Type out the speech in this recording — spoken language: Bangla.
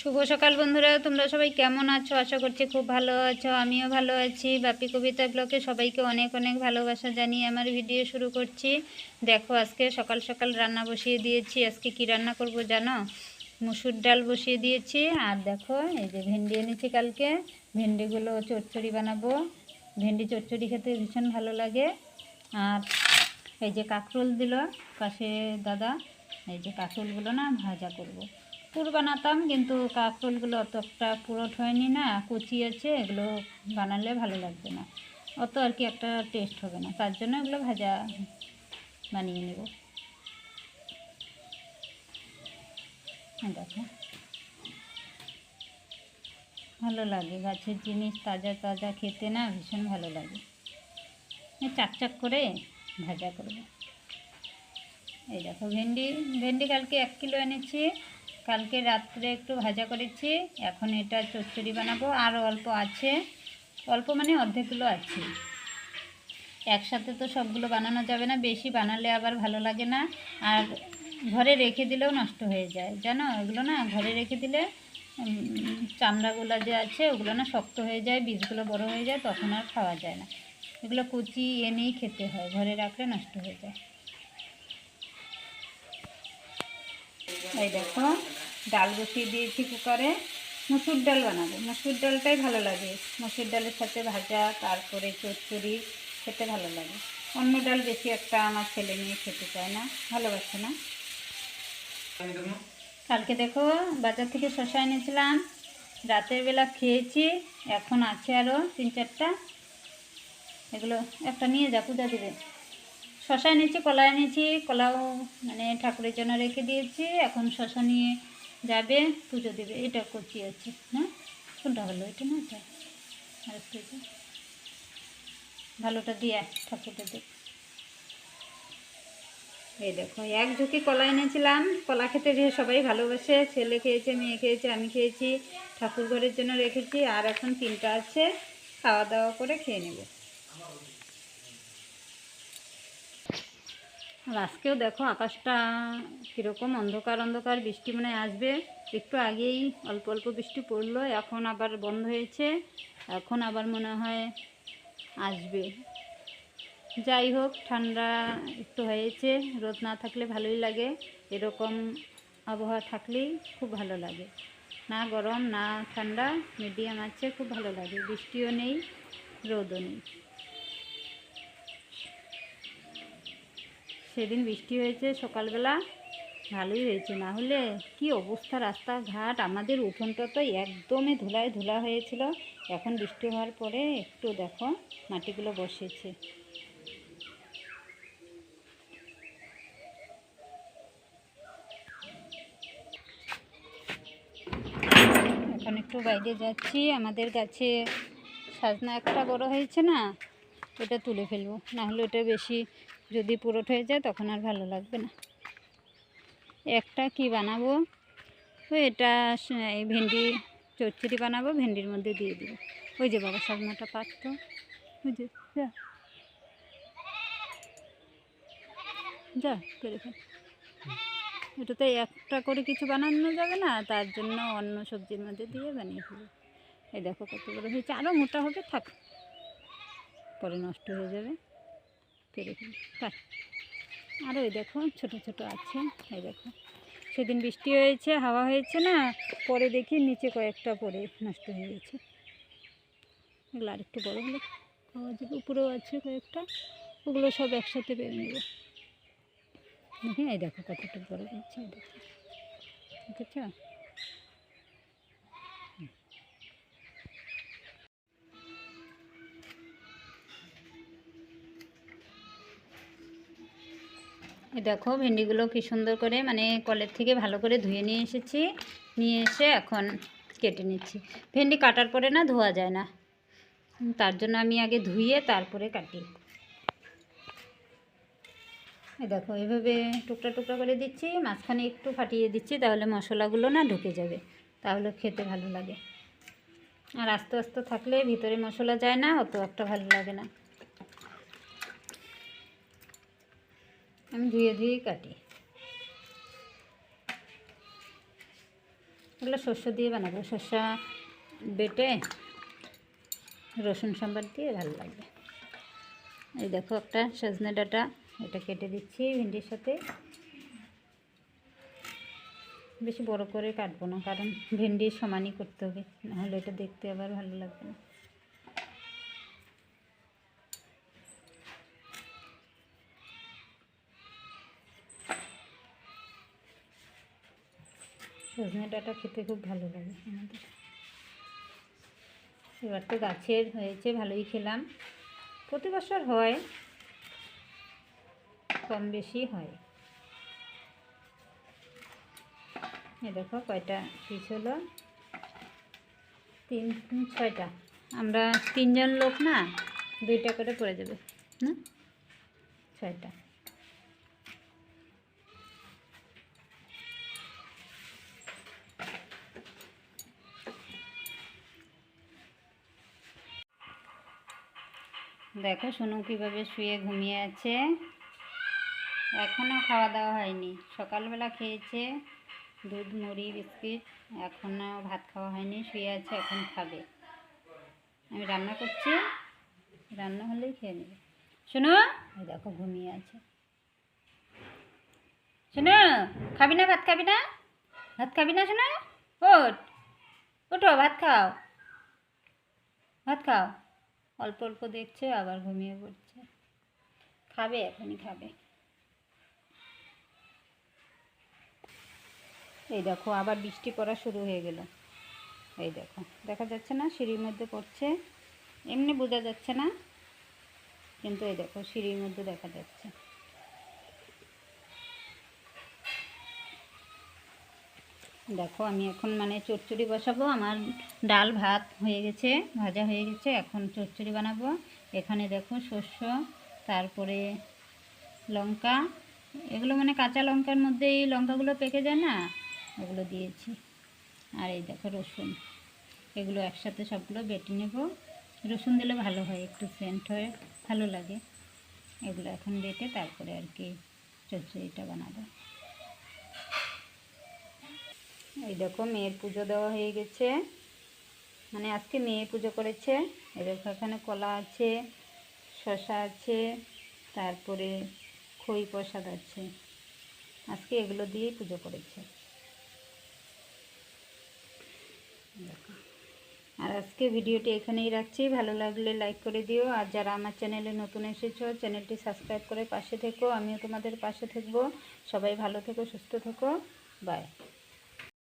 শুভ সকাল বন্ধুরা, তোমরা সবাই কেমন আছো? আশা করছি খুব ভালো আছো, আমিও ভালো আছি। বাপি কবিতা ব্লকে সবাইকে অনেক অনেক ভালোবাসা জানিয়ে আমার ভিডিও শুরু করছি। দেখো, আজকে সকাল সকাল রান্না বসিয়ে দিয়েছি। আজকে কি রান্না করব জানো? মুসুর ডাল বসিয়ে দিয়েছি। আর দেখো, এই যে ভেন্ডি এনেছি কালকে। ভেন্ডিগুলো চচ্চড়ি বানাবো। ভেন্ডি চচ্চড়ি খেতে ভীষণ ভালো লাগে। আর এই যে কাঁকরোল দিল পাশে দাদা, এই যে কাঁকরোলগুলো না ভাজা করব। পুর বানাতাম, কিন্তু কাঁকরোলগুলো অতটা পুরোট হয়নি না, কুচি আছে, এগুলো বানালে ভালো লাগবে না। অত আর কি একটা টেস্ট হবে না, তার জন্য এগুলো ভাজা বানিয়ে নেব। দেখো। ভালো লাগে, গাছের জিনিস তাজা তাজা খেতে না ভীষণ ভালো লাগে। চাক চাক করে ভাজা করব। এই দেখো, ভেন্ডি ভেন্ডি কালকে এক কিলো এনেছি। কালকে রাত্রে একটু ভাজা করেছি। এখন এটা চচ্চড়ি বানাবো। আর অল্প আছে। অল্প মানে অর্ধেকগুলো আছে। একসাথে তো সবগুলো বানানো যাবে না। বেশি বানালে আবার ভালো লাগে না। আর ঘরে রেখে দিলেও নষ্ট হয়ে যায়। জানো? এগুলো না ঘরে রেখে দিলে চামড়াগুলো যে আছে, ওগুলো না শক্ত হয়ে যায়, বীজগুলো বড় হয়ে যায়, তখন আর খাওয়া যায় না। এগুলো কুচি এনেই খেতে হয়। ঘরে রাখলে নষ্ট হয়ে যায়। এই দেখো, ডাল বসিয়ে দিয়েছি কুকারে। মুসুর ডাল বানাবো। মুসুর ডালটাই ভালো লাগে। মুসুর ডালের সাথে ভাজা, তারপরে চচ্চড়ি, খেতে ভালো লাগে। অন্য ডাল বেশি একটা আমার ছেলে মেয়ে খেতে চায় না, ভালোবাসে না। কালকে দেখো, বাজার থেকে শশা এনেছিলাম। রাতের বেলা খেয়েছি, এখন আছে আরও তিন চারটা। এগুলো একটা নিয়ে যা, পূজা দেবে। শশা এনেছি, কলা এনেছি, কলাও মানে ঠাকুরের জন্য রেখে দিয়েছি। এখন শশা নিয়ে যাবে, পুজো দেবে। এটা কচি আছে, না? কোনটা হলো এটা না এটা? আর ভালোটা দিয়ে ঠাকুরটা দেখ এই দেখো, এক ঝুঁকি কলা এনেছিলাম। কলা খেতে যে সবাই ভালোবাসে, ছেলে খেয়েছে, মেয়ে খেয়েছে, আমি খেয়েছি, ঠাকুর ঘরের জন্য রেখেছি, আর এখন তিনটা আছে, খাওয়া দাওয়া করে খেয়ে নেব। আর আজকেও দেখো আকাশটা কীরকম অন্ধকার অন্ধকার বৃষ্টি মনে আসবে। একটু আগেই অল্প অল্প বৃষ্টি পড়ল, এখন আবার বন্ধ হয়েছে। এখন আবার মনে হয় আসবে। যাই হোক, ঠান্ডা একটু হয়েছে, রোদ না থাকলে ভালোই লাগে। এরকম আবহাওয়া থাকলেই খুব ভালো লাগে। না গরম, না ঠান্ডা, মিডিয়াম আছে, খুব ভালো লাগে। বৃষ্টিও নেই, রোদও নেই। সেদিন বৃষ্টি হয়েছে সকালবেলা, ভালোই হয়েছে। না হলে কি অবস্থা রাস্তাঘাট? আমাদের উঠোনটা তো একদমই ধুলায় ধুলা হয়েছিল। এখন বৃষ্টি হওয়ার পরে একটু দেখো, মাটিগুলো বসেছে। এখন একটু বাইরে যাচ্ছি। আমাদের গাছে সাজনা একটা বড় হয়েছে না, ওটা তুলে ফেলব। না হলে ওটা বেশি যদি পুরোট হয়ে যায় তখন আর ভালো লাগবে না। একটা কি বানাবো? এটা এই ভেন্ডি চচ্চড়ি বানাবো, ভেন্ডির মধ্যে দিয়ে দিব। ওই যে বাবা সাজনাটা পারত ওই যে, যা। যা, করে ফেল। এটাতে একটা করে কিছু বানানো যাবে না, তার জন্য অন্য সবজির মধ্যে দিয়ে বানিয়ে ফেলব। এই দেখো কত বড় হয়েছে। আরও মোটা হবে, থাক। পরে নষ্ট হয়ে যাবে। ফেলি কাট আরও এই দেখো, ছোট ছোট আছে। এই দেখো। সেদিন বৃষ্টি হয়েছে, হাওয়া হয়েছে না, পরে দেখি নিচে কয়েকটা পরে নষ্ট হয়ে গেছে। এগুলো আর একটু বড়ো হলে খাওয়া যাবে। উপরেও আছে কয়েকটা। ওগুলো সব একসাথে বের নেব। দেখি এই দেখো কতটুকু বড় হয়েছে দেখো। দেখেছ? এই দেখো ভেন্ডিগুলো কি সুন্দর করে মানে কলের থেকে ভালো করে ধুয়ে নিয়ে এসেছি। নিয়ে এসে এখন কেটে নিচ্ছি। ভেন্ডি কাটার পরে না ধোয়া যায় না। তার জন্য আমি আগে ধুয়ে তারপরে কাটি। দেখো, এভাবে টুকরা টুকরা করে দিচ্ছি, মাঝখানে একটু ফাটিয়ে দিচ্ছি, তাহলে মশলাগুলো না ঢুকে যাবে। তাহলে খেতে ভালো লাগে। আর আস্তে আস্তে থাকলে ভিতরে মশলা যায় না, অত একটা ভালো লাগে না। আমি ধুয়ে ধুয়ে কাটি। এগুলো শস্য দিয়ে বানাবো। শস্যা বেটে রসুন সম্বার দিয়ে ভালো লাগবে এই দেখো একটা সজনে ডাঁটা, এটা কেটে দিচ্ছি ভিন্ডির সাথে। বেশি বড় করে কাটবো না, কারণ ভেন্ডির সমানই করতে হবে, নাহলে এটা দেখতে আবার ভালো লাগবে না। সজনে ডাঁটা খেতে খুব ভালো লাগে। আমাদের এবার তো গাছের হয়েছে, ভালোই খেলাম। প্রতি বছর হয়, কম বেশি হয়। এ দেখো কয়টা পিস হলো। তিন ছয়টা। আমরা তিনজন লোক না, দুইটা করে পড়ে যাবে। না ছয়টা। দেখো, সোনু কীভাবে শুয়ে ঘুমিয়ে আছে। এখনও খাওয়া দাওয়া হয়নি। সকালবেলা খেয়েছে দুধ, মুড়ি, বিস্কিট। এখনও ভাত খাওয়া হয়নি, শুয়ে আছে, এখন খাবে। আমি রান্না করছি। রান্না হলেই খেয়ে নেবে। শোনো দেখো, ঘুমিয়ে আছে। শোনো খাবি না ভাত, খাবি না? ভাত খাবি না শোনো ওঠ। ওঠো, ভাত খাও। ভাত খাও। অল্প অল্প দেখছে, আবার ঘুমিয়ে পড়ছে। খাবে, এখনই খাবে। এই দেখো, আবার বৃষ্টি পড়া শুরু হয়ে গেল। এই দেখো, দেখা যাচ্ছে না, সিঁড়ির মধ্যে পড়ছে। এমনি বোঝা যাচ্ছে না, কিন্তু এই দেখো, সিঁড়ির মধ্যে দেখা যাচ্ছে। দেখো, আমি এখন মানে চচ্চড়ি বসাবো। আমার ডাল ভাত হয়ে গেছে, ভাজা হয়ে গেছে, এখন চচ্চড়ি বানাবো। এখানে দেখো শস্য, তারপরে লঙ্কা। এগুলো মানে কাঁচা লঙ্কার মধ্যে এই লঙ্কাগুলো পেকে যায় না? ওগুলো দিয়েছি। আর এই দেখো রসুন। এগুলো একসাথে সবগুলো বেটে নেব। রসুন দিলে ভালো হয়, একটু সেন্ট হয়ে ভালো লাগে। এগুলো এখন বেটে তারপরে আর কি চচ্চড়িটা বানাবো। এই দেখো মেয়ের পুজো দেওয়া হয়ে গেছে। মানে আজকে মেয়ে পুজো করেছে। দেখো এখানে কলা আছে শশা আছে, তারপরে খই প্রসাদ আছে। আজকে এগুলো দিয়েই পুজো করেছে। আর আজকে ভিডিওটি এখানেই রাখছি। ভালো লাগলে লাইক করে দিও। আর যারা আমার চ্যানেলে নতুন এসেছ, চ্যানেলটি সাবস্ক্রাইব করে পাশে থেকো। আমিও তোমাদের পাশে থাকব। সবাই ভালো থেকো, সুস্থ থেকো। বাই